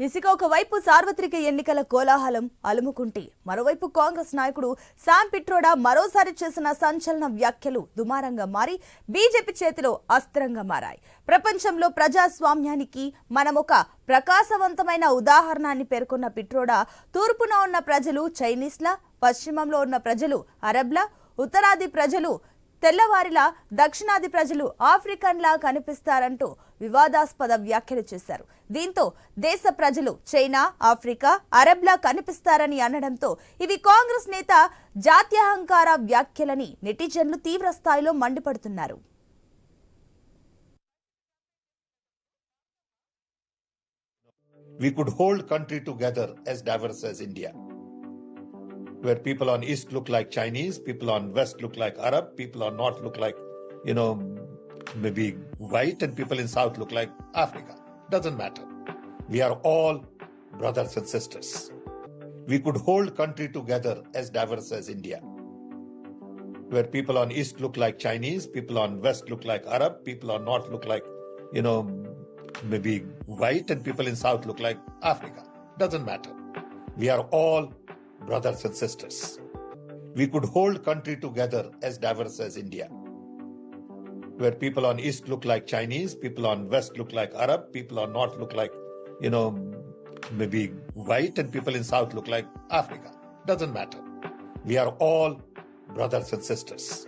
ఇసుక ఒకవైపు సార్వత్రిక ఎన్నికల కోలాహలం అలుముకుంటే మరోవైపు కాంగ్రెస్ నాయకుడు శామ్ పిట్రోడా మరోసారి చేసిన సంచలన వ్యాఖ్యలు దుమారంగా మారి బీజేపీ చేతిలో అస్త్రంగా మారాయి. ప్రపంచంలో ప్రజాస్వామ్యానికి మనం ఒక ప్రకాశవంతమైన ఉదాహరణాన్ని పేర్కొన్న పిట్రోడా తూర్పున ఉన్న ప్రజలు చైనీస్లా పశ్చిమంలో ఉన్న ప్రజలు అరబ్లా ఉత్తరాది ప్రజలు తెల్లవారిలా దక్షిణాది ప్రజలు ఆఫ్రికన్లా కనిపిస్తారంటూ వివాదాస్పద వ్యాఖ్యలు చేశారు దీంతో దేశ ప్రజలు చైనా ఆఫ్రికా అరబ్లా కనిపిస్తారని అనడంతో ఇవి కాంగ్రెస్ నేత జాత్యహంకార వ్యాఖ్యలని నెటిజన్లు తీవ్ర స్థాయిలో మండిపడుతున్నారు we could hold country together as diverse as India. Where people on east look like Chinese, people on west look like Arab, people on north look like, you know, maybe white, and people in south look like Africa. Doesn't matter. We are all brothers and sisters. We could hold country together as diverse as India. Where people on east look like Chinese, people on west look like Arab, people on north look like, you know, maybe white, and people in south look like Africa. Doesn't matter. We are all brothers and sisters. We could hold country together as diverse as India. Where people on east look like Chinese, people on west look like Arab, people on north look like, you know, maybe white, and people in south look like Africa. Doesn't matter. We are all brothers and sisters.